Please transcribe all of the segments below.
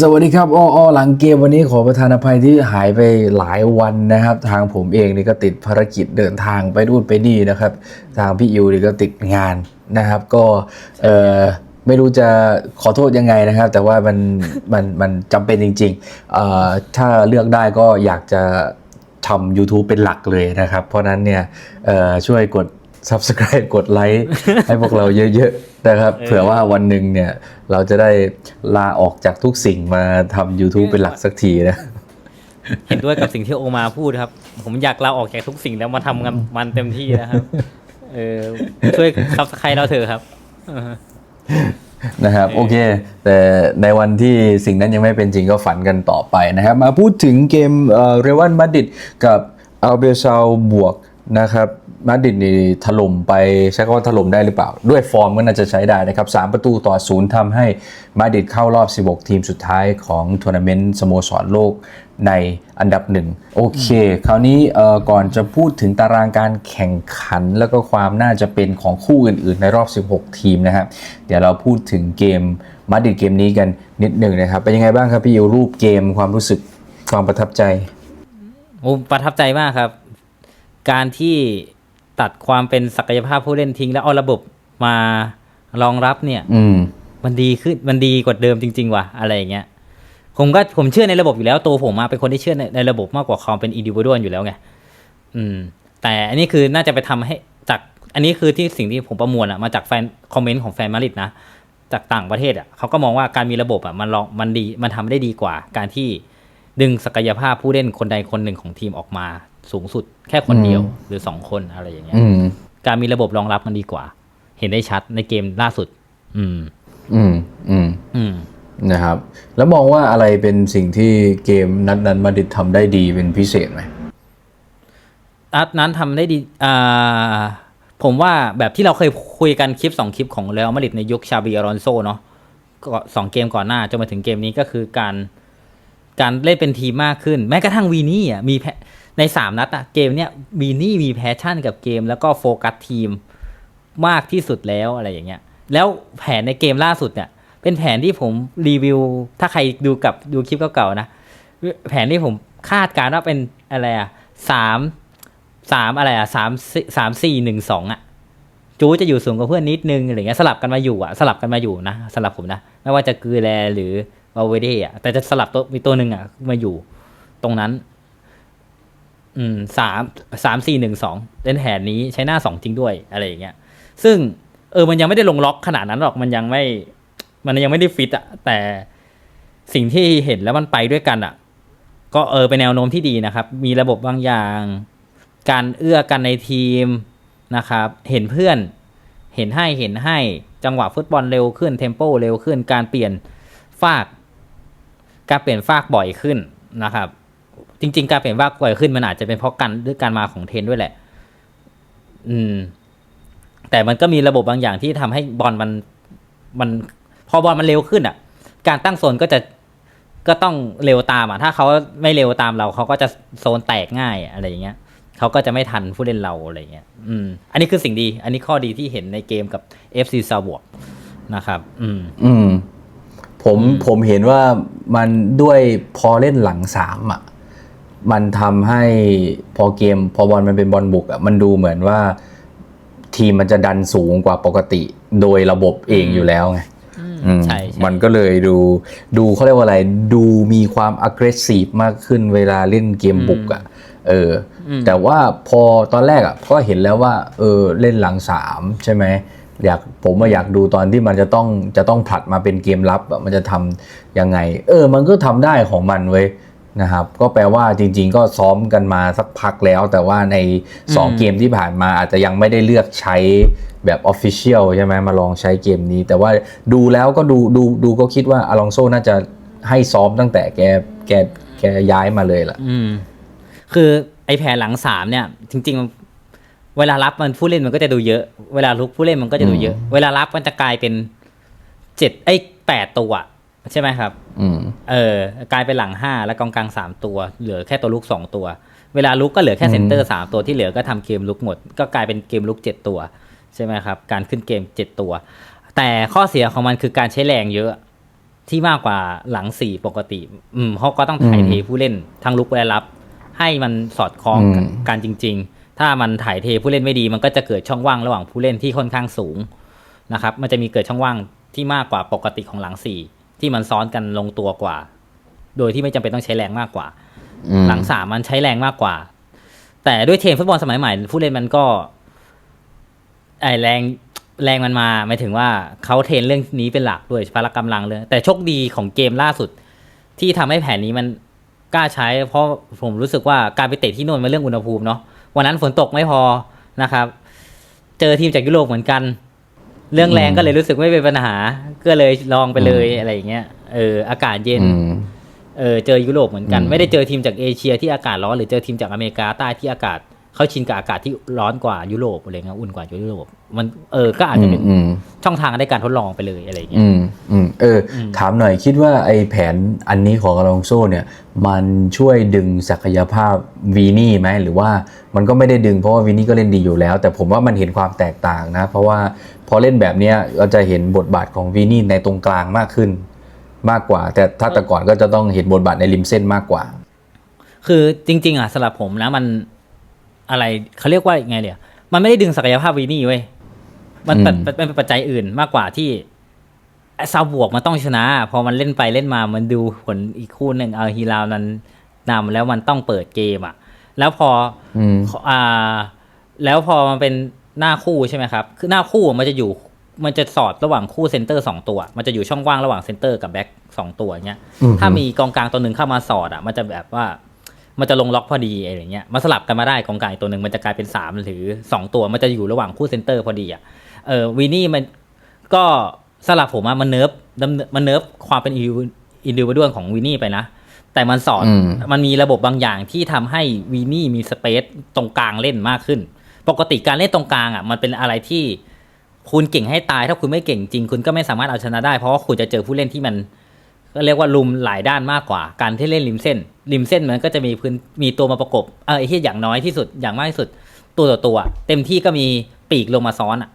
สวัสดีครับอ้ออ้อหลังเกมวันนี้ขอประทานอภัยที่หายไปหลายวันนะครับ ทางผมเองนี่ก็ติดภารกิจเดินทางไปนู่นไปนี่นะครับ ทางพี่อิวนี่ก็ติดงานนะครับ ก็เออไม่รู้จะขอโทษยังไงนะครับ แต่ว่ามันมันมันจำเป็นจริงๆเอ่อถ้าเลือกได้ก็อยากจะทำ YouTube เป็นหลักเลยนะครับ เพราะนั้นเนี่ยช่วยกด subscribe กดไลค์ให้พวกเราเยอะๆนะครับ เผื่อว่าวันหนึ่งเนี่ย เราจะได้ลาออกจากทุกสิ่งมาทำ YouTube เป็นหลักสักทีนะเห็นด้วยกับสิ่งที่โอมาพูดครับ ผมอยากลาออกจากทุกสิ่งแล้วมาทำงานมันเต็มที่นะครับเออช่วยซับสไครต์เราเถอะครับเออนะครับโอโอเคเค แต่ในวันที่สิ่งนั้นยังไม่เป็นจริงก็ฝันกันต่อไปนะครับ มาพูดถึงเกมเรวันมาดริดกับอัลเบซาบวก นะครับมาดริดนี่ถล่มไปใช้คำว่าถล่มได้หรือเปล่า ด้วยฟอร์มก็น่าจะใช้ได้นะครับ3ประตูต่อศูนย์ทำให้มาดริดเข้ารอบ 16 ทีมสุดท้ายของทัวร์นาเมนต์สโมสรโลกในอันดับหนึ่งโอเค คราวนี้ก่อนจะพูดถึงตารางการแข่งขัน แล้วก็ความน่าจะเป็นของคู่อื่น ๆ ในรอบ 16 ทีมนะครับเดี๋ยวเราพูดถึงเกมมาดริดเกมนี้กันนิดหนึ่งนะครับเป็นยังไงบ้างครับพี่อิวรูปเกมความรู้สึกความประทับใจโอ้ประทับใจมากครับ การที่ตัดความเป็นศักยภาพผู้เล่นทิ้ง แล้วเอาระบบมารองรับเนี่ย อืม มันดีขึ้นมันดีกว่าเดิมจริง ๆ ว่ะอะไรอย่างเงี้ยผมก็ผมเชื่อในระบบอยู่แล้วตัวผมมาเป็นคนที่เชื่อในในระบบมากกว่าความเป็นอินดิว d ด a l อยู่แล้วไงอืม แต่อันนี้คือน่าจะไปทำให้จากอันนี้คือที่สิ่งที่ผมประมวลอะมาจากแฟนคอมเมนต์ของแฟนมาดริดนะ จากต่างประเทศอะเขาก็มองว่าการมีระบบอะมันลองมันดีมันทำได้ดีกว่า การที่ดึงศักยภาพผู้เล่นคนใดคนหนึ่งของทีมออกมา สูงสุดแค่คนเดียวหรือสองคนอะไรอย่างเงี้ยอืมการมีระบบรองรับมันดีกว่า เห็นได้ชัดในเกมล่าสุด อืม อืม อืม อืมนะครับ แล้วมองว่าอะไรเป็นสิ่งที่เกมนัดนั้นมาดริดทำได้ดีเป็นพิเศษไหมนัดนั้นทำได้ดีอ่าผมว่าแบบที่เราเคยคุยกันคลิปสองคลิปของเรอัลมาดริดในยุคชาบีอารอนโซเนาะก็สองเกมก่อนหน้าจนมาถึงเกมนี้ก็คือการการเล่นเป็นทีมมากขึ้น แม้กระทั่งวีนี่อะมีแพ ในสามนัดอะเกมเนี้ยวีนี่มีแพชชั่นกับเกม แล้วก็โฟกัสทีมมากที่สุดแล้วอะไรอย่างเงี้ย แล้วแผนในเกมล่าสุดเนี่ยเป็นแผนที่ผมรีวิว ถ้าใครดูกับดูคลิปเก่าๆนะ แผนที่ผมคาดการณ์ว่าเป็นอะไรอะสามสามอะไรอะสามสามสี่หนึ่งสองอะจูจะอยู่สูงกว่าเพื่อนนิดนึงอะไรเงี้ยสลับกันมาอยู่อะสลับกันมาอยู่นะสลับผมนะไม่ว่าจะกือแลหรือวาเวเดอะแต่จะสลับตัวมีตัวหนึ่งอะมาอยู่ตรงนั้น อืมสามสามสี่หนึ่งสองเล่นแผนนี้ใช้หน้าสองจริงด้วยอะไรอย่างเงี้ย ซึ่งเออมันยังไม่ได้ลงล็อกขนาดนั้นหรอกมันยังไม่ มันยังไม่ได้ฟิตอะแต่สิ่งที่เห็นแล้วมันไปด้วยกันอะก็เออเป็นแนวโน้มที่ดีนะครับ มีระบบบางอย่าง การเอื้อกันในทีมนะครับ เห็นเพื่อน เห็นให้เห็นให้จังหวะฟุตบอลเร็วขึ้นเทมโปเร็วขึ้น การเปลี่ยนฟาก การเปลี่ยนฟากบ่อยขึ้นนะครับ จริง ๆ การเปลี่ยนฟากบ่อยขึ้นมันอาจจะเป็นเพราะกันด้วยการมาของเทนด้วยแหละ อืม แต่มันก็มีระบบบางอย่างที่ทำให้บอลมันมันพอบอลมันเร็วขึ้นอะ การตั้งโซนก็จะก็ต้องเร็วตามอะ ถ้าเขาไม่เร็วตามเราเขาก็จะโซนแตกง่ายอะไรอย่างเงี้ยเขาก็จะไม่ทันผู้เล่นเราอะไรเงี้ย อืม อันนี้คือสิ่งดี อันนี้ข้อดีที่เห็นในเกมกับ FC ซาบวกนะครับ อืม อืม ผมผมเห็นว่ามันด้วยพอเล่นหลังสามอะ มันทำให้พอเกมพอบอลมันเป็นบอลบุกอะมันดูเหมือนว่าทีมมันจะดันสูงกว่าปกติโดยระบบเองอยู่แล้วไงอืมใช่ใช่มันก็เลยดูดูเขาเรียกว่าอะไรดูมีความ aggressive มากขึ้นเวลาเล่นเกมบุกอะเอออมแต่ว่าพอตอนแรกอะก็เห็นแล้วว่า เออเล่นหลังสามใช่ไหมอยากผมว่าอยากดูตอนที่มันจะต้องจะต้องผลัดมาเป็นเกมรับอะมันจะทำยังไง เออ มันก็ทำได้ของมันเว้ย นะครับก็แปลว่าจริง ๆ ก็ซ้อมกันมาสักพักแล้ว แต่ว่าในสองเกมที่ผ่านมาอาจจะยังไม่ได้เลือกใช้แบบออฟฟิเชียลใช่ไหมมาลองใช้เกมนี้ แต่ว่าดูแล้วก็ดูดูดูก็คิดว่าอลองโซน่าจะให้ซ้อมตั้งแต่แกแกแกย้ายมาเลยล่ะอืมคือไอ้แผนหลังสามเนี่ย จริง ๆ เวลารับมันผู้เล่นมันก็จะดูเยอะ เวลาลุกผู้เล่นมันก็จะดูเยอะ เวลารับมันจะกลายเป็นเจ็ดไอ้แปดตัว ใช่ไหมครับ อืม เออกลายเป็นหลังห้าแล้วกองกลางสามตัว เหลือแค่ตัวลุกสองตัว เวลาลุกก็เหลือแค่เซนเตอร์สามตัวที่เหลือก็ทำเกมลุกหมด ก็กลายเป็นเกมลุกเจ็ดตัว ใช่ไหมครับ การขึ้นเกมเจ็ดตัว แต่ข้อเสียของมันคือการใช้แรงเยอะที่มากกว่าหลังสี่ปกติ อืมเขาก็ต้องถ่ายเทผู้เล่นทั้งลุกและรับ ให้มันสอดคล้องกับอืมการจริง ๆ ถ้ามันถ่ายเทผู้เล่นไม่ดี มันก็จะเกิดช่องว่างระหว่างผู้เล่นที่ค่อนข้างสูงนะครับ มันจะมีเกิดช่องว่างที่มากกว่าปกติของหลังสี่ ที่มันซ้อนกันลงตัวกว่า โดยที่ไม่จำเป็นต้องใช้แรงมากกว่าอืมหลังสามมันใช้แรงมากกว่า แต่ด้วยเทรนฟุตบอลสมัยใหม่ผู้เล่นมันก็ ไอแรงแรงมันมาหมายถึงว่าเขาเทรนเรื่องนี้เป็นหลักด้วยพละกำลังเลย แต่โชคดีของเกมล่าสุด ที่ทำให้แผนนี้มันกล้าใช้ เพราะผมรู้สึกว่าการไปเตะที่โน่นมันเรื่องอุณหภูมิเนาะวันนั้นฝนตกไม่พอนะครับ เจอทีมจากยุโรปเหมือนกัน เรื่องแรงก็เลยรู้สึกไม่เป็นปัญหา ก็เลยลองไปเลยอะไรอย่างเงี้ย เออ อากาศเย็นอืมเออ เจอยุโรปเหมือนกันอืมไม่ได้เจอทีมจากเอเชียที่อากาศร้อนหรือเจอทีมจากอเมริกาใต้ที่อากาศเขาชินกับอากาศที่ร้อนกว่ายุโรปอะไรเงี้ย อุ่นกว่ายุโรป มัน เออ ก็อาจจะเป็นอืมช่องทางในการทดลองไปเลยอะไรเงี้ย อืมอืมเอออมถามหน่อยคิดว่าไอแผนอันนี้ของอลองโซเนี่ย มันช่วยดึงศักยภาพวีนี่ไหมหรือว่ามันก็ไม่ได้ดึงเพราะว่าวีนี่ก็เล่นดีอยู่แล้ว แต่ผมว่ามันเห็นความแตกต่างนะ เพราะว่า พอเล่นแบบเนี้ยก็จะเห็นบทบาทของวีนี่ในตรงกลางมากขึ้นมากกว่า แต่ถ้าแต่ก่อนก็จะต้องเห็นบทบาทในริมเส้นมากกว่า คือจริง ๆ อะสำหรับผมนะมันอะไรเขาเรียกว่าไงเดี๋ยมันไม่ได้ดึงศักยภาพวีนี่เว้ยมันเป็นอืมเป็นเป็นปัจจัยอื่นมากกว่าที่ไอ้ซาวบวกมันต้องชนะ พอมันเล่นไปเล่นมามันดูผลอีกคู่หนึ่งเอาฮีราวนั้นนำแล้วมันต้องเปิดเกมอะ แล้วพออืมอ่า แล้วพอมันเป็น หน้าคู่ใช่ไหมครับ คือหน้าคู่มันจะอยู่ มันจะสอดระหว่างคู่เซนเตอร์สองตัว มันจะอยู่ช่องว่างระหว่างเซนเตอร์กับแบ็กสองตัวเงี้ยอืมถ้ามีกองกลางตัวหนึ่งเข้ามาสอดอะ มันจะแบบว่า มันจะลงล็อกพอดีอะไรเงี้ย มันสลับกันมาได้กองกลางอีกตัวหนึ่งมันจะกลายเป็นสามหรือสองตัว มันจะอยู่ระหว่างคู่เซนเตอร์พอดีอะ เออวีนี่มันก็สลับผมอะมันเนิร์ฟดำเนินมันเนิร์ฟความเป็นอินดิวดวลของวีนี่ไปนะแต่มันสอนอืมมันมีระบบบางอย่างที่ทำให้วีนี่มีสเปซตรงกลางเล่นมากขึ้น ปกติการเล่นตรงกลางอะมันเป็นอะไรที่คุณเก่งให้ตาย ถ้าคุณไม่เก่งจริง คุณก็ไม่สามารถเอาชนะได้เพราะว่าคุณจะเจอผู้เล่นที่มันก็เรียกว่าลุมหลายด้านมากกว่า การที่เล่นริมเส้น ริมเส้นมันก็จะมีพื้นมีตัวมาประกบเออไอ้ที่อย่างน้อยที่สุดอย่างมากที่สุด ตัวต่อตัว เต็มที่ก็มีปีกลงมาซ้อนอะ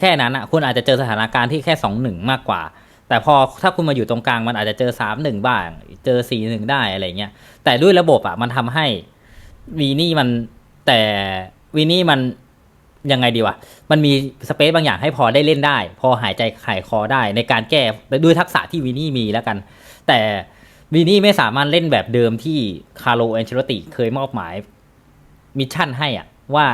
แค่นั้นอะคุณอาจจะเจอสถานการณ์ที่แค่สองหนึ่งมากกว่า แต่พอถ้าคุณมาอยู่ตรงกลางมันอาจจะเจอสามหนึ่งบ้าง เจอสี่หนึ่งได้อะไรเงี้ยแต่ด้วยระบบอะมันทำให้วีนี่มันแต่ วีนี่มันยังไงดีวะ มันมีสเปซบางอย่างให้พอได้เล่นได้ พอหายใจหายคอได้ในการแก้ด้วยทักษะที่วีนี่มีแล้วกัน แต่วีนี่ไม่สามารถเล่นแบบเดิมที่คาร์โลแอนเชลติเคยมอบหมายมิชชั่นให้อะ ว่า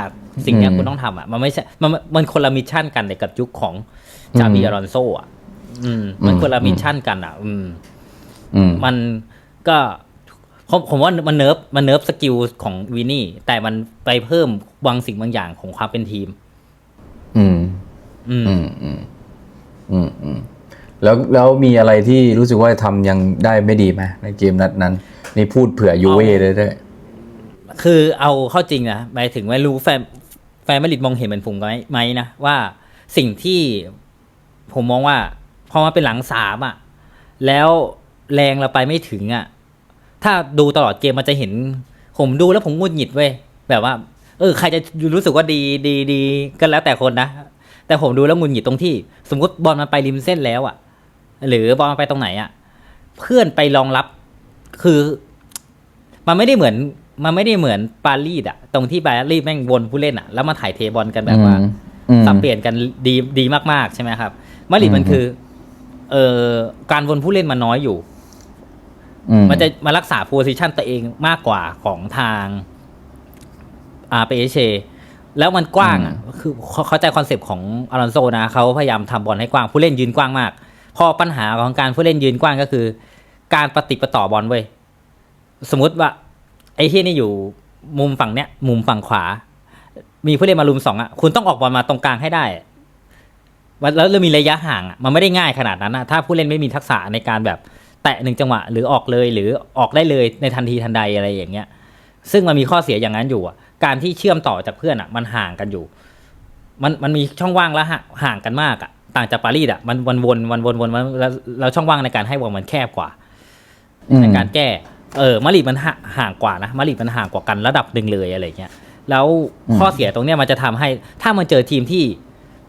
สิ่งเนี้ยอืมคุณต้องทำอะ มันไม่ใช่มันมันคนละมิชชั่นกันเลยกับยุคของจาบีอารอนโซอะ อืม มันคนละมิชชั่นกันอะ อืมอืมมันก็ ผมผมว่ามันเนิร์ฟมันเนิร์ฟสกิลของวินนี่ แต่มันไปเพิ่มบางสิ่งบางอย่างของความเป็นทีม อืม อืม อืม อืม อืมอืมแล้วแล้วมีอะไรที่รู้สึกว่าทำยังได้ไม่ดีไหมในเกมนัดนั้น นี่พูดเผื่อยูเว่เลยด้วยคือเอาเข้าจริงนะหมายถึงว่ารู้แฟนแฟนมาดริดมองเห็นเหมือนผมไหมไหมนะว่าสิ่งที่ผมมองว่าพอมาเป็นหลังสามอะ แล้วแรงเราไปไม่ถึงอะ ถ้าดูตลอดเกมมันจะเห็น ผมดูแล้วผมงุดหงิดเว้ยแบบว่า เออ ใครจะรู้สึกว่าดีดีดีก็แล้วแต่คนนะ แต่ผมดูแล้วงุนหงิดตรงที่ สมมติบอลมันไปริมเส้นแล้วอะ หรือบอลมันไปตรงไหนอะ เพื่อนไปรองรับคือ มันไม่ได้เหมือน มันไม่ได้เหมือนปารีสอะ ตรงที่ปารีสแม่งวนผู้เล่นอะ แล้วมาถ่ายเทบอลกันแบบว่าอืมสับเปลี่ยนกันดีดีมากๆใช่ไหมครับมาดริดมันอืมคือ เอ่อการวนผู้เล่นมันน้อยอยู่อื มันจะมารักษาโพซิชันตัวเองมากกว่าของทางอาเปเชแล้วมันกว้างอะคือเขาเข้าใจคอนเซปต์ของอารอนโซนะเขาพยายามทำบอลให้กว้างผู้เล่นยืนกว้างมาก พอปัญหาของการผู้เล่นยืนกว้างก็คือ การปฏิดประต่อบอลเว้ยสมมติว่า ไอ้ที่นี่อยู่มุมฝั่งเนี้ย มุมฝั่งขวา มีผู้เล่นมาลุมสองอะคุณต้องออกบอลมาตรงกลางให้ได้มันแล้วเรามีระยะห่างอะมันไม่ได้ง่ายขนาดนั้นนะถ้าผู้เล่นไม่มีทักษะในการแบบ แตะหนึ่งจังหวะหรือออกเลยหรือออกได้เลยในทันทีทันใดอะไรอย่างเงี้ย ซึ่งมันมีข้อเสียอย่างนั้นอยู่อะ การที่เชื่อมต่อจากเพื่อนอะ มันห่างกันอยู่ มันมันมีช่องว่างแล้วห่าห่างกันมากอะ ต่างจากปารีสอะมันวนวนวนวนวนวนแล้วแล้วช่องว่างในการให้บอลมันแคบกว่าอืมในการแก้ เออมาดริดมันห่าห่างกว่านะมาดริดมันห่างกว่ากันระดับหนึ่งเลยอะไรเงี้ยแล้วข้อเสียตรงเนี้ยมันจะทำให้ ถ้ามันเจอทีมที่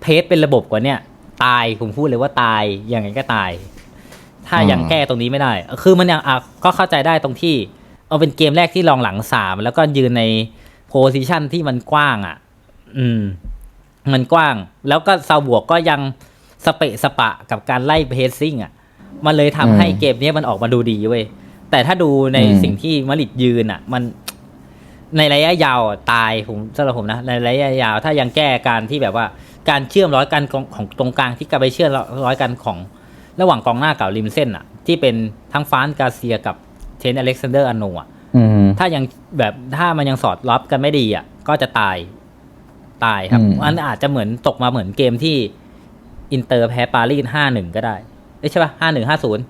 เพจเป็นระบบกว่าเนี้ยตายผมพูดเลยว่าตายยังไงก็ตาย ถ้าอืมยังแก้ตรงนี้ไม่ได้ คือมันยังอะก็เข้าใจได้ตรงที่ เอาเป็นเกมแรกที่ลองหลังสามแล้วก็ยืนในโพซิชันที่มันกว้างอะ อืม มันกว้าง แล้วก็ซาวบวกก็ยังสเปะสปะกับการไล่เพสซิ่งอะ มันเลยทำให้อืมเกมนี้มันออกมาดูดีเว้ย แต่ถ้าดูในอืมสิ่งที่มาริดยืนอะ มันในระยะยาวอะตายผมสำหรับผมนะ ในระยะยาวถ้ายังแก้การที่แบบว่าการเชื่อมร้อยกันของของตรงกลางที่กลับไปเชื่อมร้อยกันของ ระหว่างกองหน้ากับริมเส้นอะ ที่เป็นทั้งฟานกาเซียกับเทนอเล็กซานเดอร์อันโนอะอืมถ้ายังแบบถ้ามันยังสอดรับกันไม่ดีอะ ก็จะตายตายครับอืมอันอาจจะเหมือนตกมาเหมือนเกมที่อินเตอร์แพ้ปารีสห้าหนึ่งก็ได้เอ้ยใช่ป่ะห้าหนึ่งห้าศูนย์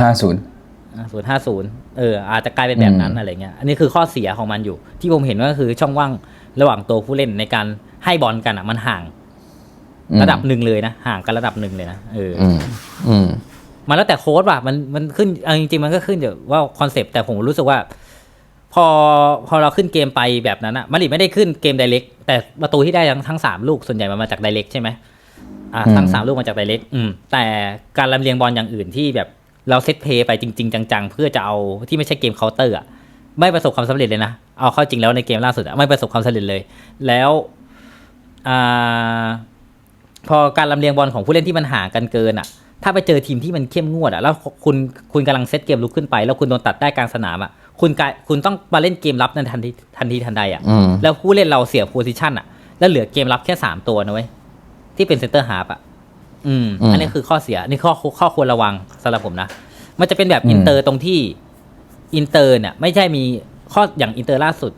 ห้าศูนย์ศูนย์ห้าศูนย์เอออาจจะกลายเป็นแบบนั้นอืมอะไรเงี้ยอันนี้คือข้อเสียของมันอยู่ ที่ผมเห็นก็คือช่องว่างระหว่างตัวผู้เล่นในการให้บอลกันอะ มันห่าง ระดับหนึ่งเลยนะห่างกันระดับหนึ่งเลยนะเออออืมอืมมันแล้วแต่โค้ดว่ะมันมันขึ้นเอาจริงๆมันก็ขึ้นอยู่ว่าคอนเซปต์แต่ผมรู้สึกว่า พอพอเราขึ้นเกมไปแบบนั้นอะมาริไม่ได้ขึ้นเกมไดเ c กแต่ประตูที่ได้ทั้งทั้งสามลูกส่วนใหญ่มันมาจากไดเ c กใช่ไหมอ่าอืมทั้งสามลูกมาจากไดเ c กอืมแต่การลำเลียงบอลอย่างอื่นที่แบบเราเซตเพย์ไปจริง ๆ จัง ๆ เพื่อจะเอาที่ไม่ใช่เกมเคาน์เตอร์อะไม่ประสบความสำเร็จเลยนะ เอาเข้าจริงแล้วในเกมล่าสุดอะไม่ประสบความสำเร็จเลย แล้วอ่า พอการลำเลียงบอลของผู้เล่นที่มันห่างกันเกินอะ ถ้าไปเจอทีมที่มันเข้มงวดอะแล้วคุณคุณกำลังเซตเกมลุกขึ้นไป แล้วคุณโดนตัดได้กลางสนามอะคุณกลายคุณต้องมาเล่นเกมรับในทันทีทันทีทันใดอะอืมแล้วผู้เล่นเราเสียโพซิชันอะแล้วเหลือเกมรับแค่สามตัวนะเว้ยที่เป็นเซนเตอร์ฮาร์ปอะอืมอืมอันนี้คือข้อเสียนี่ข้อข้อควรระวังสำหรับผมนะมันจะเป็นแบบอืมอินเตอร์ตรงที่อินเตอร์เนี่ยไม่ใช่มีข้ออย่างอินเตอร์ล่าสุด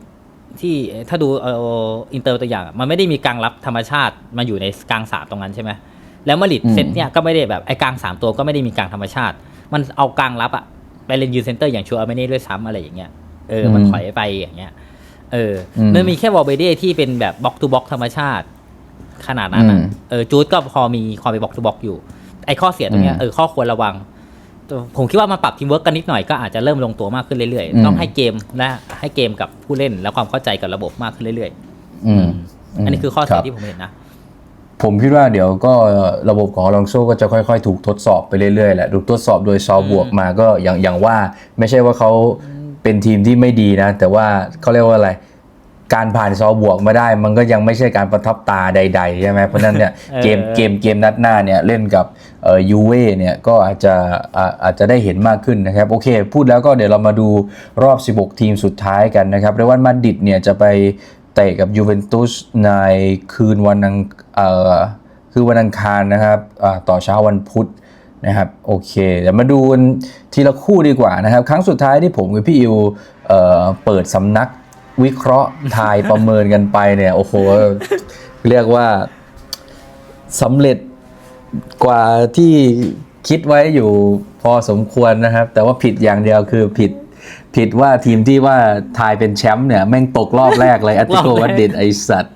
ที่ถ้าดูเอออินเตอร์ตัวอย่างอะมันไม่ได้มีกลางรับธรรมชาติมาอยู่ในกลางสามตรงนั้นใช่ไหมแล้วมาริดอืมเซตเนี่ยก็ไม่ได้แบบไอ้กลางสามตัวก็ไม่ได้มีกลางธรรมชาติ มันเอากลางรับอะไปเล่นยูเซนเตอร์อย่างชัวร์ไม่ได้ด้วยซ้ำอะไรอย่างเงี้ยเออมันถอยไปอย่างเงี้ยเอออมมันมีแค่วอลเบเดที่เป็นแบบบล็อกทูบล็อกธรรมชาติ ขนาดนั้นอะอืมเออจูดก็พอมีความเป็นบล็อกทูบล็อกอยู่ ไอ้ข้อเสียตรงเนี้ยอืมเออข้อควรระวัง ผมคิดว่ามันปรับทีมเวิร์กกันนิดหน่อยก็อาจจะเริ่มลงตัวมากขึ้นเรื่อยอืมๆต้องให้เกมและให้เกมกับผู้เล่นและความเข้าใจกับระบบมากขึ้นเรื่อยอืมๆอันนี้คือข้อเสีคยรับที่ผมเห็นนะ ผมคิดว่าเดี๋ยวก็ระบบของอลองโซก็จะค่อยๆ ถูกทดสอบไปเรื่อยๆแหละถูกทดสอบโดยซอลบวกมาก็อย่างอย่างว่า ไม่ใช่ว่าเขาเป็นทีมที่ไม่ดีนะ แต่ว่าเขาเรียกว่าอะไร การผ่านซอลบวกมาได้ มันก็ยังไม่ใช่การประทับตาใดๆใช่ไหมเพราะฉะนั้นเนี่ยเออเกมเกมเกมนัดหน้าเนี่ยเล่นกับเอ่อยูเว่เนี่ยก็อาจจะอ่าอาจจะได้เห็นมากขึ้นนะครับ โอเค พูดแล้วก็เดี๋ยวเรามาดูรอบ 16 ทีมสุดท้ายกันนะครับเรอัลมาดริดเนี่ยจะไปเตะกับยูเวนตุสในคืนวันอังเอ่อคือวันอังคารนะครับอ่าต่อเช้าวันพุธนะครับโอเคเดี๋ยวมาดูกันทีละคู่ดีกว่านะครับ ครั้งสุดท้ายที่ผมกับพี่อิวเอ่อเปิดสำนัก วิเคราะห์ทายประเมินกันไปเนี่ย โอ้โห เรียกว่าสำเร็จกว่าที่คิดไว้อยู่พอสมควรนะครับ แต่ว่าผิดอย่างเดียวคือผิดผิดว่าทีมที่ว่าทายเป็นแชมป์เนี่ย แม่งตกรอบแรกเลยอัติโกรอบแรกวัดเดนไอสัตว์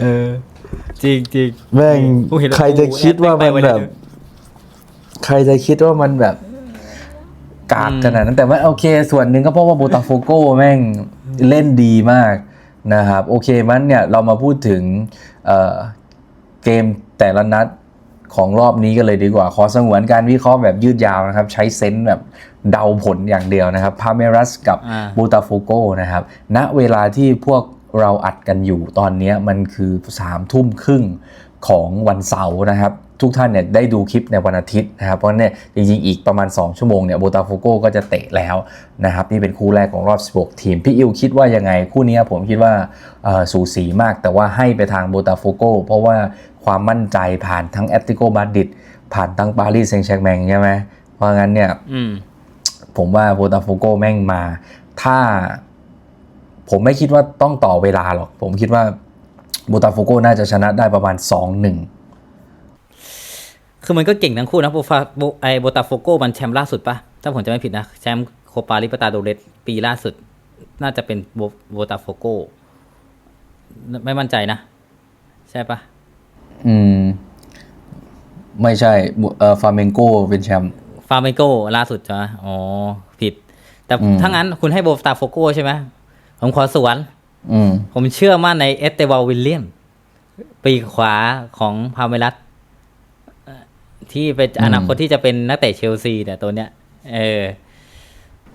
เออจริงจริงแม่งกูเห็นแล้วใครจะคิดว่ามันกูแอดไปไว้แบบเลยใครจะคิดว่ามันแบบ กากอืมขนาดนั้นแต่ว่าโอเค ส่วนหนึ่งก็เพราะว่าโบตาโฟโกแม่งเล่นดีมากนะครับ โอเคมันเนี่ยเรามาพูดถึงเอ่อเกมแต่ละนัดของรอบนี้กันเลยดีกว่า ขอสงวนการวิเคราะห์แบบยืดยาวนะครับ ใช้เซนส์แบบเดาผลอย่างเดียวนะครับพาเมรัสกับอ่าโบตาโฟโกนะครับ ณเวลาที่พวกเราอัดกันอยู่ตอนเนี้ยมันคือสามทุ่มครึ่งของวันเสาร์นะครับ ทุกท่านเนี่ยได้ดูคลิปในวันอาทิตย์นะครับ เพราะฉะนั้นเนี่ยจริงๆ อีกประมาณ 2 ชั่วโมงเนี่ยโบตาโฟโกก็จะเตะแล้วนะครับนี่เป็นคู่แรกของรอบ 16 ทีม พี่อิวคิดว่ายังไง คู่เนี้ยผมคิดว่าเอ่อสูสีมาก แต่ว่าให้ไปทางโบตาโฟโกเพราะว่าความมั่นใจผ่านทั้งแอตติโกมาดริดผ่านทั้งปารีสแซงต์แชร์แมงใช่ไหมเพราะงั้นเนี่ยอืมผมว่าโบตาโฟโกแม่งมา ถ้า ผมไม่คิดว่าต้องต่อเวลาหรอก ผมคิดว่าโบตาโฟโกน่าจะชนะได้ประมาณ 2-1 คือมันก็เก่งทั้งคู่นะโบฟาโบไอโบตาโฟโกมันแชมป์ล่าสุดปะถ้าผมจะไม่ผิดนะ แชมป์โคปาลิปตาโดเรสปีล่าสุด น่าจะเป็นโบโบตาโฟโกไม่มั่นใจนะ ใช่ปะอืม ไม่ใช่เอ่อฟาเมนโกเป็นแชมป์ฟาเมโกล่าสุดใช่ไหมอ๋อ ผิด แต่อืมถ้างั้นคุณให้โบตาโฟโกใช่ไหมผมขอสวนอืมผมเชื่อมั่นในเอสเตวาลวิลเลียมปีกขวาของพาเมลัสเอ่อ ที่เป็นอนาคตที่จะเป็นนักเตะเชลซีเนี่ยตัวเนี้ย เออ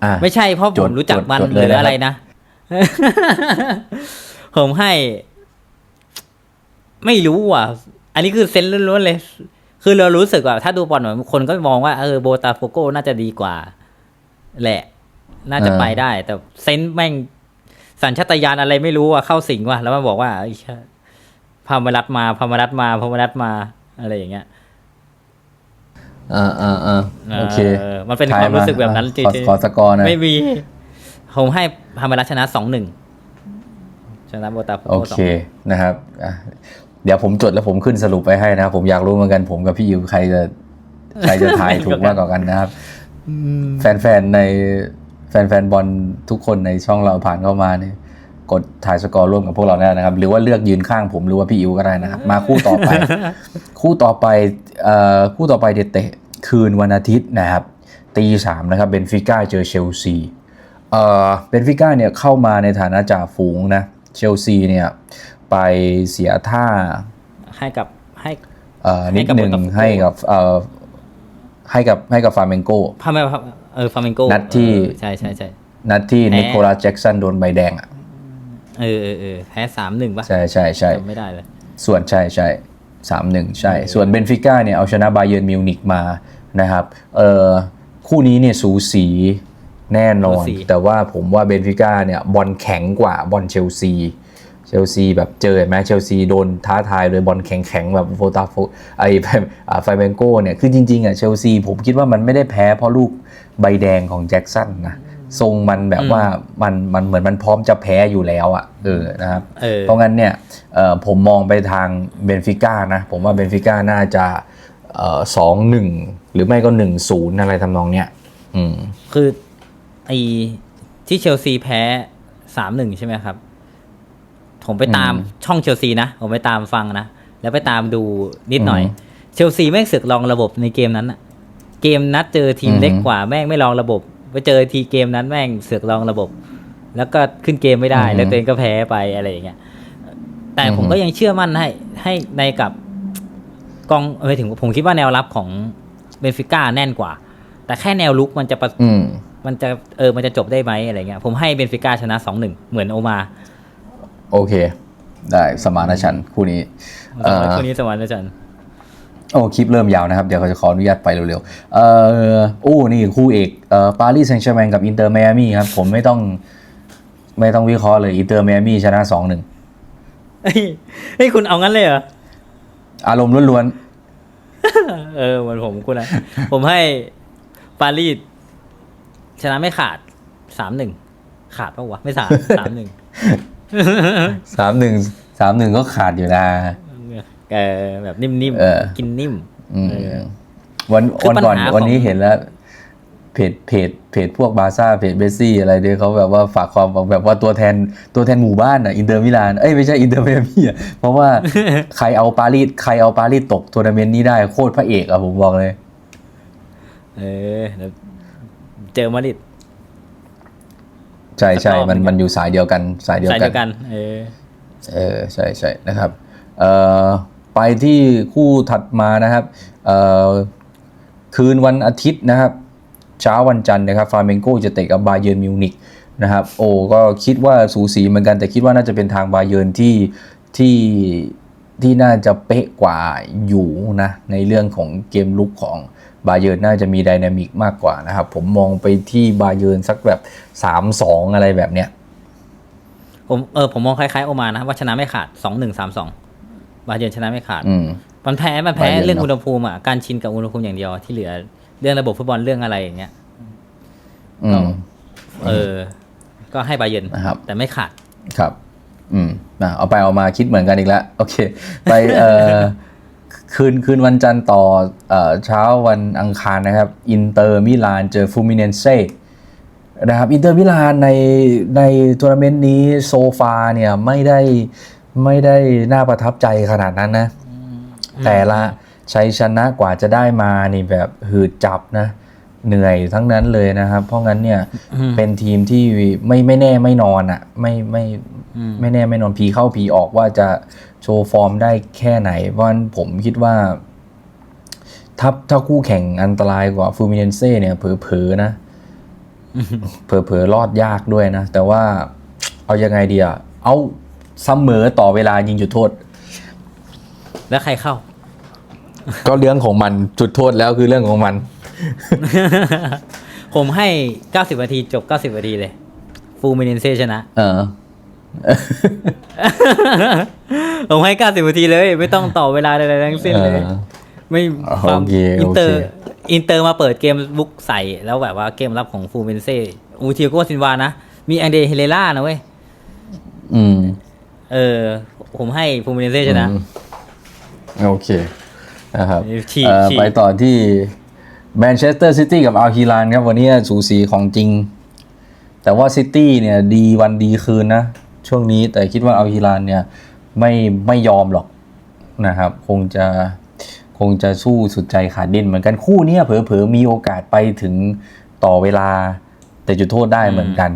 อะไม่ใช่เพราะจผดมรู้จักมันจดหเลยรือนะครับอะไรนะผมให้ ไม่รู้อะ อันนี้คือเซนส์ล้วนๆเลย คือเรารู้สึกว่าถ้าดูบอลหน่อยคนก็มองว่าเออโบตาโฟโกน่าจะดีกว่า แหละ น่าจะไปได้ แต่เซนส์แม่งสัญชาตญาณอะไรไม่รู้อะเข้าสิงว่ะแล้วมันบอกว่าไอ้เหี้ยพามารัดมาพามารัดมาพามารัดมา อะไรอย่างเงี้ย อ่าอ่าอ่าโอเคเออมันเป็นทยความรู้สึกแบบนั้นอะจริของขอสกอร์หนะไม่มีผมให้พามารัดชนะสองหนึ่งชนะโบตาโฟโอโกสเคองนะครับอะเดี๋ยวผมจดแล้วผมขึ้นสรุปไปให้นะครับผมอยากรู้เหมือนกันผมกับพี่อิวใครจะใครจะทายถูกมากกว่ากันนะครับแฟนๆในแฟนๆบอลทุกคนในช่องเราผ่านเข้ามาเนี่ยกดถ่ายสกอร์ร่วมกับพวกเราได้นะครับ หรือว่าเลือกยืนข้างผมหรือว่าพี่อิวก็ได้นะครับมาคู่ต่อไป คู่ต่อไปเอ่อคู่ต่อไปเดเตะ คืนวันอาทิตย์นะครับตีสามนะครับเบนฟิก้าเจอเชลซีเอ่อเบนฟิก้าเนี่ยเข้ามาในฐานะจ่าฝูงนะเชลซีเนี่ยไปเสียท่าให้กับให้เอ่อนิดให้กับหนึ่ง Botafogo ให้กับเอ่อให้กับให้กับฟาเมนโกพามาเออฟาเมนโกนัดที่ใช่ใช่ใช่นัดที่แพ้นิโคลัสแจ็กสันโดนใบแดงอะเออเออเออแพ้สามหนึ่งป่ะใช่ใช่ใช่จำไม่ได้เลยส่วนใช่ใช่ สามหนึ่งใช่ ส่วนเบนฟิก้าเนี่ยเอาชนะบาเยิร์นมิวนิกมานะครับเอ่อคู่นี้เนี่ยสูสีแน่นอนสูสีแต่ว่าผมว่าเบนฟิก้าเนี่ยบอลแข็งกว่าบอลเชลซีเชลซีแบบเจอเห็นไหมเชลซีโดนท้าทายโดยบอลแข็งๆ แบบโฟตาโฟไอไฟเบนโกเนี่ย คือจริงๆอะเชลซีผมคิดว่ามันไม่ได้แพ้เพราะลูกใบแดงของแจ็คสันนะ ทรงมันแบบว่ามันมันเหมือนมันพร้อมจะแพ้อยู่แล้วอะเออนะครับเออเพราะงั้นเนี่ยเอ่อผมมองไปทางเบนฟิก้านะ ผมว่าเบนฟิก้าน่าจะสองหนึ่งหรือไม่ก็หนึ่งศูนย์อะไรทำนองเนี้ยอืมคือไอที่เชลซีแพ้สามหนึ่งใช่ไหมครับ ผมไปตามอืมช่องเชลซีนะ ผมไปตามฟังนะ แล้วไปตามดูนิดหน่อยอืมเชลซีแม่งเสือกลองระบบในเกมนั้นอะเกมนัดเจอทีมอืมเล็กกว่าแม่งไม่ลองระบบ ไปเจอทีเกมนั้นแม่งเสือกลองระบบ แล้วก็ขึ้นเกมไม่ได้แล้วตัวเองก็แพ้ไปอะไรอย่างเงี้ยแต่ผมก็ยังเชื่อมั่นให้ให้ในกับกองเออถึงผมคิดว่าแนวรับของเบนฟิก้าแน่นกว่า แต่แค่แนวลุกมันจะประ อืม มันจะเออมันจะจบได้ไหมอะไรเงี้ยผมให้เบนฟิก้าชนะสองหนึ่งเหมือนโอมาโอเค ได้สมานฉันท์คู่นี้ เอ่อคนนี้สวรรค์อาจารย์ โอ้คลิปเริ่มยาวนะครับ เดี๋ยวเขาจะขออนุญาตไปเร็วๆ เอ่อโอ้นี่คู่เอกเอ่อปารีสแซงต์แชร์แมงกับอินเตอร์ไมอามี่ครับ ผมไม่ต้อง ไม่ต้องวิเคราะห์เลยอินเตอร์ไมอามี่ชนะสองหนึ่งเฮ้ยเฮ้ยคุณเอางั้นเลยเหรอ อารมณ์ล้วนเออเหมือนผมคุณนะ ผมให้ปารีสชนะไม่ขาดสามหนึ่งขาดปะวะ ไม่สามสามหนึ่งๆสามหนึ่งสามหนึ่งก็ขาดอยู่นะ เออแบบนิ่มเออ ๆกินนิ่มอืมเออวันคือวันก่อนปัญหาของ วันนี้เห็นแล้ว เพจเพจเพจพวกบาร์ซ่าเพจเบสซี่อะไรเนี่ยเขาแบบว่าฝากความหวังแบบว่าตัวแทนตัวแทนหมู่บ้านอะอินเตอร์มิลานเอ้ยไม่ใช่อินเตอร์เมียมี่อะเพราะว่า ใครเอาปารีสใครเอาปารีสตกทัวร์นาเมนต์นี้ได้โคตรพระเอกอะผมบอกเลย เออเดี๋ยวเจอมาดริด ใช่ใช่สักรอบมันหนึ่งมันอยู่สายเดียวกันสายเดียวสายกัเดีน ยวกัน เออ เออใช่ใช่นะครับเอ่อ ไปที่คู่ถัดมานะครับคืนวันอาทิตย์นะครับเช้าวันจันทร์นะครับฟาเมนโกจะเตะกับบาเยิร์นมิวนิกนะครับโอ้ก็คิดว่าสูสีเหมือนกันแต่คิดว่าน่าจะเป็นทางบาเยิร์นที่ที่ที่น่าจะเป๊ะกว่าอยู่นะในเรื่องของเกมลุกของบาเยิร์นน่าจะมีดินามิกมากกว่านะครับ ผมมองไปที่บาเยิร์นสักแบบ 3-2 อะไรแบบเนี้ยผมเออผมมองคล้ายๆโอมานะว่าชนะไม่ขาด 2-1 3-2 บาเยิร์นชนะไม่ขาด อืม มันแพ้มันแพ้บาเยิร์นเรื่องเนอะ อุณหภูมิอะการชินกับอุณหภูมิอย่างเดียวที่เหลือ เรื่องระบบฟุตบอลเรื่องอะไรอย่างเงี้ย อืม เออ ก็ให้บาเยิร์นนะครับ แต่ไม่ขาด ครับ อืมนะเอาไปเอามาคิดเหมือนกันอีกแล้วโอเค ไปเอ่อ คืนคืนวันจันทร์ต่อเอ่อเช้าวันอังคารนะครับ อินเตอร์มิลานเจอฟูมิเนนเซ่นะครับ อินเตอร์มิลานในในทัวร์นาเมนต์นี้โซฟาเนี่ยไม่ได้ ไม่ได้น่าประทับใจขนาดนั้นนะ แต่ละชัยชนะกว่าจะได้มานี่แบบหืดจับนะ เหนื่อยทั้งนั้นเลยนะครับ เพราะงั้นเนี่ยอืมเป็นทีมที่ไม่ไม่แน่ไม่นอนอะ่ะ ไม่ไม่อืมไม่แน่ไม่นอนผีเข้าผีออกว่าจะโชว์ฟอร์มได้แค่ไหนเพราะฉะนั้นผมคิดว่าถ้าถ้าคู่แข่งอันตรายกว่าฟูมิเนนเซ่เนี่ยเผลอๆนะเผลอๆรอดยากด้วยนะ แต่ว่าเอายังไงดีอะเอา เสมอต่อเวลายิงจุดโทษ แล้วใครเข้า ก็เรื่องของมันจุดโทษแล้วคือเรื่องของมัน ผมให้ 90 นาทีจบ 90 นาทีเลย ฟูมินินเซชนะ เออ ผมให้ 90 นาทีเลย ไม่ต้องต่อเวลาใดๆทั้งสิ้นเลยเออไม่โอเคความโอเคอินเตอร์อินเตอร์มาเปิดเกมบุกใส่ แล้วแบบว่าเกมรับของฟูมินินเซอูทิโกซินวานะ มีแองเดเฮเลล่านะเว้ย อืม เออ ผมให้ฟูมินินเซชนะอืมโอเคนะครับฉีกเอ่อฉีกไปต่อที่แมนเชสเตอร์ซิตี้กับอัลฮิลานครับ วันนี้สูสีของจริง แต่ว่าซิตี้เนี่ยดีวันดีคืนนะ ช่วงนี้แต่คิดว่าอัลฮิลานเนี่ยไม่ไม่ยอมหรอกนะครับ คงจะคงจะสู้สุดใจขาดดิ้นเหมือนกันคู่เนี้ยเผลอๆมีโอกาสไปถึงต่อเวลาแต่จุดโทษได้เหมือนกัน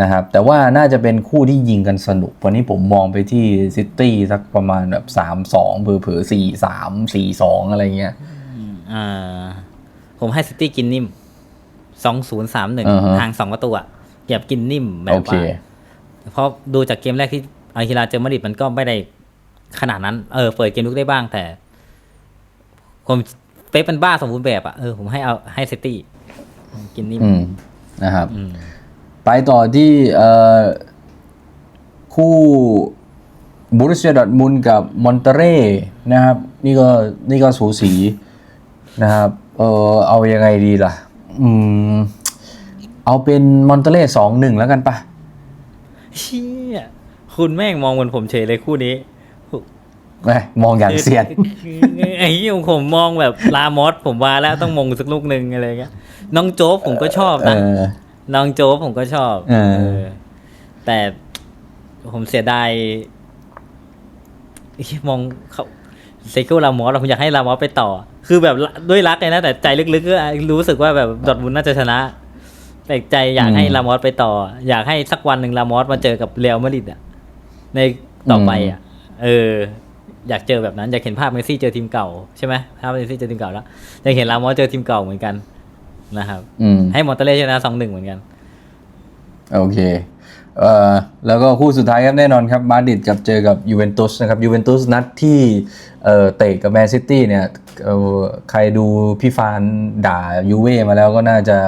นะครับแต่ว่าน่าจะเป็นคู่ที่ยิงกันสนุก วันนี้ผมมองไปที่ซิตี้สักประมาณแบบสามสองเผลอๆสี่สามสี่สองอะไรเงี้ยอ่าผมให้ซิตี้กินนิ่ม2031อ่าฮะห่างสองประตูอะเก็บกินนิ่มแบโอบเคว่าเพราะดูจากเกมแรกที่อาร์ฮิลาเจอมาดริดมันก็ไม่ได้ขนาดนั้น เออเปิดเกมลุกได้บ้างแต่ ผมเป๊ปเป็นบ้าสมบูรณ์แบบอะเออผมให้เอาให้ซิตี้กินนิ่มอืมนะครับอืม ไปต่อที่เอ่อคู่บูรุสเซียดอร์ทมุนด์กับมอนเตเร่นะครับ นี่ก็นี่ก็สูสีนะครับ เออเอายังไงดีล่ะ อืม เอาเป็นมอนเตเร่สองหนึ่งแล้วกันปะเชี่ยคุณแม่งมองเหมือนผมเฉยเลยคู่นี้แหม่มองอย่างเซียนไอ้ที่ผมมองแบบลามอสผมว่าแล้วต้องมงสักลูกหนึ่งอะไรเงี้ยน้องโจ๊กผมก็ชอบเอนะอ น้องโจ๊กผมก็ชอบเออเออแต่ผมเสียดายเหี้ยมองเขาเซโกลามอสผมอยากให้ลามอสไปต่อ คือแบบด้วยรักเลยนะ แต่ใจลึกๆก็รู้สึกว่าแบบดอร์ทมุนด์น่าจะชนะ แต่ใจอยากให้อืมลามอสไปต่อ อยากให้สักวันหนึ่งลามอสมาเจอกับเรอัลมาดริดอะ ในต่อไปอะ เออ อยากเจอแบบนั้น อยากเห็นภาพเมสซี่เจอทีมเก่าใช่ไหมภาพเมสซี่เจอทีมเก่าแล้วอยากเห็นลามอสเจอทีมเก่าเหมือนกัน นะครับอืมให้มอนเตเล่ชนะสองหนึ่งเหมือนกัน โอเคเอ่อแล้วก็คู่สุดท้ายครับแน่นอนครับมาดริดกับเจอกับยูเวนตุสนะครับยูเวนตุสนัดที่เอ่อเตะกับแมนซิตี้เนี่ยเอ่อใครดูพี่ฟานด่ายูเว่มาแล้วก็น่าจะ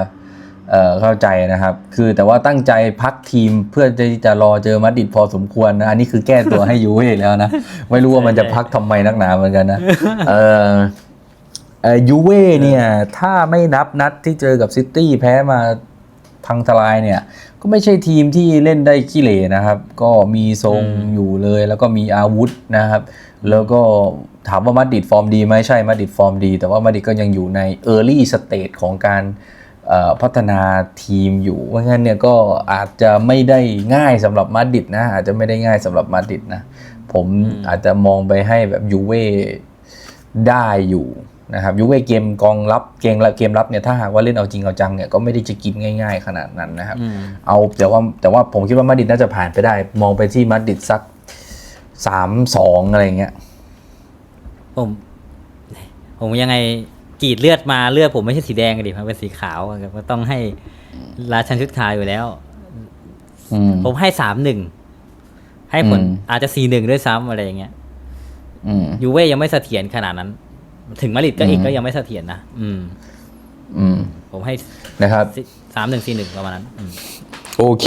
เอ่อเข้าใจนะครับ คือแต่ว่าตั้งใจพักทีมเพื่อที่จะรอเจอมาดริดพอสมควรนะอันนี้คือแก้ตัวให้ยูเว่แล้วนะ ไม่รู้ว่ามันจะพักทำไมนักหนาเหมือนกันนะเอ่อเอ่อ ยูเว่เนี่ยถ้าไม่นับนัดที่เจอกับซิตี้แพ้มาพังทลายเนี่ย ก็ไม่ใช่ทีมที่เล่นได้ขี้เหร่นะครับ ก็มีทรงอืมอยู่เลยแล้วก็มีอาวุธนะครับ แล้วก็ถามว่ามาดริดฟอร์มดีไหมใช่มาดริดฟอร์มดี แต่ว่ามาดริดก็ยังอยู่ใน Early Stage ของการเอ่อพัฒนาทีมอยู่เพราะงั้นเนี่ยก็อาจจะไม่ได้ง่ายสำหรับมาดริดนะ อาจจะไม่ได้ง่ายสำหรับมาดริดนะ ผมอาจจะมองไปให้แบบยูเว่ได้อยู่ นะครับยูเว่เกมกองรับเกมเกมรับเนี่ยถ้าหากว่าเล่นเอาจริงเอาจังเนี่ยก็ไม่ได้จะกินง่าย ๆ ขนาดนั้นนะครับอืมเอาแต่ว่าแต่ว่าผมคิดว่ามาดริดน่าจะผ่านไปได้ มองไปที่มาดริดสักสามสองอะไรเงี้ยผมผมยังไงกรีดเลือดมาเลือดผมไม่ใช่สีแดงอะดิมันเป็นสีขาวอะก็ต้องให้ราชันชุดขาวอยู่แล้วอืมผมให้สามหนึ่งให้ผลอืมอาจจะสี่หนึ่งด้วยซ้ำอะไรอย่างเงี้ยอืมยูเว่ยังไม่เสถียรขนาดนั้น ถึงมาดริดก็อีกอืมก็ยังไม่เสถียรนะอืม อืม ผมให้นะครับสามหนึ่งสี่หนึ่งประมาณนั้นอืมโอเค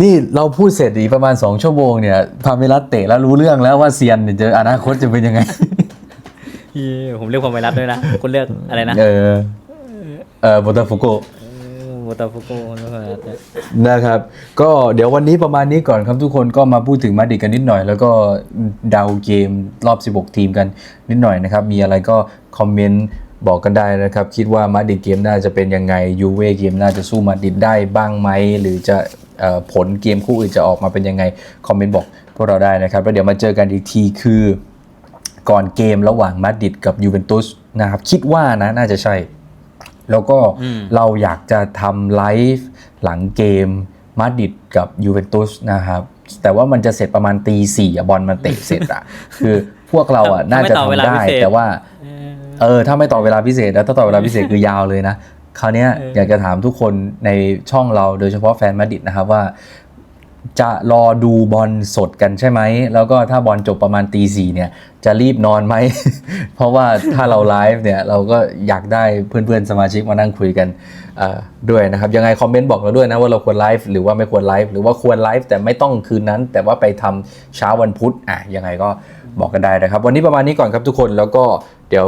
นี่เราพูดเสร็จอีกประมาณ2ชั่วโมงเนี่ยพาเมรัสเตะแล้วรู้เรื่องแล้วว่าเซียนเนี่ยจะอนาคตจะเป็นยังไงเย้ผมเลือกความไวรัสด้วยนะคุณเลือกอะไรนะ เออเออโบตาฟุโก โบตาฟุโกเลือกนะครับ ก็เดี๋ยววันนี้ประมาณนี้ก่อนครับทุกคนก็มาพูดถึงมาดริดกันนิดหน่อย แล้วก็เดาเกมรอบ 16 ทีมกันนิดหน่อยนะครับ มีอะไรก็คอมเมนต์บอกกันได้นะครับ คิดว่ามาดริดเกมน่าจะเป็นยังไงยูเว่เกมน่าจะสู้มาดริดได้บ้างไหมหรือจะผลเกมคู่อื่นจะออกมาเป็นยังไงคอมเมนต์บอกพวกเราได้นะครับแล้วเดี๋ยวมาเจอกันอีกทีคือก่อนเกมระหว่างมาดริดกับยูเวนตุสนะครับ คิดว่านะน่าจะใช่ แล้วก็อืมเราอยากจะทำไลฟ์หลังเกมมาดริดกับยูเวนตุสนะครับ แต่ว่ามันจะเสร็จประมาณตีสี่อะบอลมันเตะเสร็จอะคือพวกเราอะทำไมน่าจะต่อเวลาทำได้พิเศษแต่ว่าเออเออ ถ้าไม่ต่อเวลาพิเศษแล้วถ้าต่อเวลาพิเศษคือยาวเลยนะคราวเนี้ยเออออยากจะถามทุกคนในช่องเราโดยเฉพาะแฟนมาดริดนะครับว่า จะรอดูบอลสดกันใช่ไหม แล้วก็ถ้าบอลจบประมาณตีสี่เนี่ย จะรีบนอนไหม เพราะว่าถ้าเราไลฟ์เนี่ย เราก็อยากได้เพื่อนๆ สมาชิกมานั่งคุยกันด้วยนะครับ ยังไงคอมเมนต์บอกเราด้วยนะว่าเราควรไลฟ์หรือว่าไม่ควรไลฟ์หรือว่าควรไลฟ์แต่ไม่ต้องคืนนั้น แต่ว่าไปทำเช้าวันพุธอะยังไงก็บอกกันได้นะครับ วันนี้ประมาณนี้ก่อนครับทุกคนแล้วก็เดี๋ยว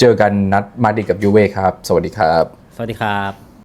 เจอกันนัดมาดิกับยูเว่ครับ สวัสดีครับ สวัสดีครับ